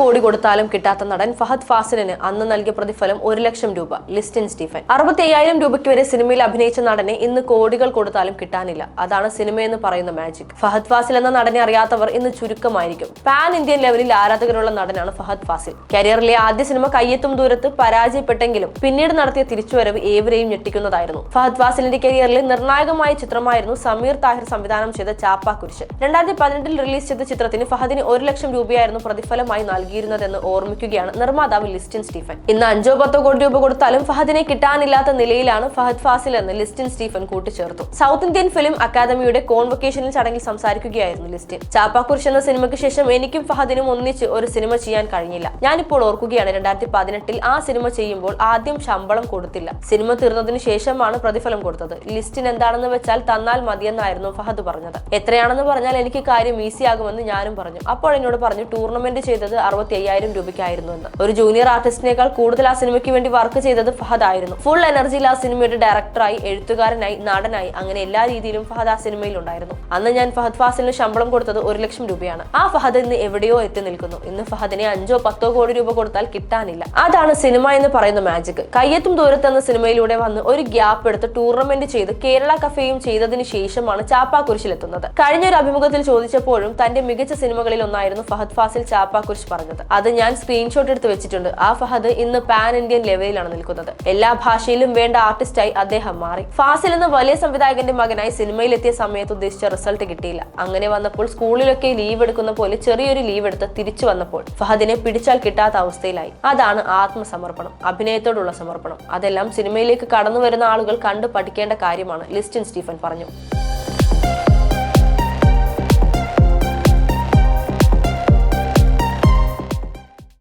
കോടി കൊടുത്താലും കിട്ടാത്ത നടൻ ഫഹദ് ഫാസിലിന് അന്ന് നൽകിയ പ്രതിഫലം ഒരു ലക്ഷം രൂപ. ലിസ്റ്റിൻ സ്റ്റീഫൻ. അറുപത്തി അയ്യായിരം രൂപയ്ക്ക് വരെ സിനിമയിൽ അഭിനയിച്ച നടനെ ഇന്ന് കോടികൾ കൊടുത്താലും കിട്ടാനില്ല. അതാണ് സിനിമയെന്ന് പറയുന്ന മാജിക് ഫഹദ് ഫാസിൽ എന്ന നടനെ അറിയാത്തവർ ഇന്ന് ചുരുക്കമായിരിക്കും. പാൻ ഇന്ത്യൻ ലെവലിൽ ആരാധകരുള്ള നടനാണ് ഫഹദ് ഫാസിൽ. കരിയറിലെ ആദ്യ സിനിമ കയ്യെത്തും ദൂരത്ത് പരാജയപ്പെട്ടെങ്കിലും പിന്നീട് നടത്തിയ തിരിച്ചുവരവ് ഏവരെയും ഞെട്ടിക്കുന്നതായിരുന്നു. ഫഹദ് ഫാസിലിന്റെ കരിയറിലെ നിർണായകമായ ചിത്രമായിരുന്നു സമീർ താഹിർ സംവിധാനം ചെയ്ത ചാപ്പാ കുരിശ് രണ്ടായിരത്തി പതിനെട്ടിൽ റിലീസ് ചെയ്ത ചിത്രത്തിന് ഫഹദിന് ഒരു ലക്ഷം രൂപയായിരുന്നു പ്രതിഫലമായി നൽകിയിരുന്നതെന്ന് ഓർമ്മിക്കുകയാണ് നിർമ്മാതാവ് ലിസ്റ്റിൻ സ്റ്റീഫൻ. ഇന്ന് അഞ്ചോ പത്തോ കോടി രൂപ കൊടുത്താലും ഫഹദിനെ കിട്ടാനില്ലാത്ത നിലയിലാണ് ഫഹദ് ഫാസിൽ എന്ന് ലിസ്റ്റിൻ സ്റ്റീഫൻ കൂട്ടിച്ചേർത്തു. സൗത്ത് ഇന്ത്യൻ ഫിലിം അക്കാദമിയുടെ കോൺവൊക്കേഷനിൽ ചടങ്ങിൽ സംസാരിക്കുകയായിരുന്നു ലിസ്റ്റിൻ. ചാപ്പാക്കുറിശ് എന്ന സിനിമയ്ക്ക് ശേഷം എനിക്കും ഫഹദിനും ഒന്നിച്ച് ഒരു സിനിമ ചെയ്യാൻ കഴിഞ്ഞില്ല. ഞാനിപ്പോൾ ഓർക്കുകയാണ് രണ്ടായിരത്തി പതിനെട്ടിൽ ആ സിനിമ ചെയ്യുമ്പോൾ ആദ്യം ശമ്പളം കൊടുത്തില്ല. സിനിമ തീർന്നതിന് ശേഷമാണ് പ്രതിഫലം കൊടുത്തത്. ലിസ്റ്റിൻ എന്താണെന്ന് വെച്ചാൽ തന്നാൽ മതിയെന്നായിരുന്നു ഫഹദ് പറഞ്ഞത്. എത്രയാണെന്ന് പറഞ്ഞാൽ എനിക്ക് കാര്യം ഈസിയാകുമെന്ന് ഞാനും പറഞ്ഞു. അപ്പോൾ എന്നോട് പറഞ്ഞു ടൂർണമെന്റ് ചെയ്തത് അറുപത്തി അയ്യായിരം രൂപയ്ക്കായിരുന്നു എന്ന്. ഒരു ജൂനിയർ ആർട്ടിസ്റ്റിനേക്കാൾ കൂടുതൽ ആ സിനിമയ്ക്ക് വേണ്ടി വർക്ക് ചെയ്തത് ഫഹദ് ആയിരുന്നു. ഫുൾ എനർജിയിൽ ആ സിനിമയുടെ ഡയറക്ടറായി എഴുത്തുകാരനായി നടനായി അങ്ങനെ എല്ലാ രീതിയിലും ഫഹദ് ആ സിനിമയിൽ ഉണ്ടായിരുന്നു. അന്ന് ഞാൻ ഫഹദ് ഫാസിലിന് ശമ്പളം കൊടുത്തത് ഒരു ലക്ഷം രൂപയാണ്. ആ ഫഹദ് ഇന്ന് എവിടെയോ എത്തി നിൽക്കുന്നു. ഇന്ന് ഫഹദിനെ അഞ്ചോ പത്തോ കോടി രൂപ കൊടുത്താൽ കിട്ടാനില്ല. അതാണ് സിനിമ എന്ന് പറയുന്ന മാജിക് കയ്യെത്തും ദൂരത്തെന്ന സിനിമയിലൂടെ വന്ന് ഒരു ഗ്യാപ്പ് എടുത്ത് ടൂർണമെന്റ് ചെയ്ത് കേരള കഫേയും ചെയ്തതിന് ശേഷമാണ് ചാപ്പാക്കുരിശിലെത്തുന്നത്. കഴിഞ്ഞ ഒരു അഭിമുഖത്തിൽ ചോദിച്ചപ്പോഴും തന്റെ മികച്ച സിനിമകളിൽ ഒന്നായിരുന്നു ഫഹദ് ഫാസിൽ ചാപ്പാക്കുരിശ് പറഞ്ഞത്. അത് ഞാൻ സ്ക്രീൻഷോട്ട് എടുത്ത് വെച്ചിട്ടുണ്ട്. ആ ഫഹദ് ഇന്ന് പാൻ ഇന്ത്യൻ ലെവലിലാണ് നിൽക്കുന്നത്. എല്ലാ ഭാഷയിലും വേണ്ട ആർട്ടിസ്റ്റായി അദ്ദേഹം മാറി. ഫാസിൽ എന്ന വലിയ സംവിധായകന്റെ മകനായി സിനിമയിലെത്തിയ സമയത്ത് ഉദ്ദേശിച്ച റിസൾട്ട് കിട്ടിയില്ല. അങ്ങനെ വന്നപ്പോൾ സ്കൂളിലൊക്കെ ലീവ് എടുക്കുന്ന പോലെ ചെറിയൊരു ലീവ് എടുത്ത് തിരിച്ചു വന്നപ്പോൾ ഫഹദിനെ പിടിച്ചാൽ കിട്ടാത്ത അവസ്ഥയിലായി. അതാണ് ആത്മസമർപ്പണം അഭിനയത്തോടുള്ള സമർപ്പണം. അതെല്ലാം സിനിമയിലേക്ക് കടന്നു വരുന്ന ആളുകൾ കണ്ടു പഠിക്കേണ്ട കാര്യമാണ് ലിസ്റ്റിൻ സ്റ്റീഫൻ പറഞ്ഞു.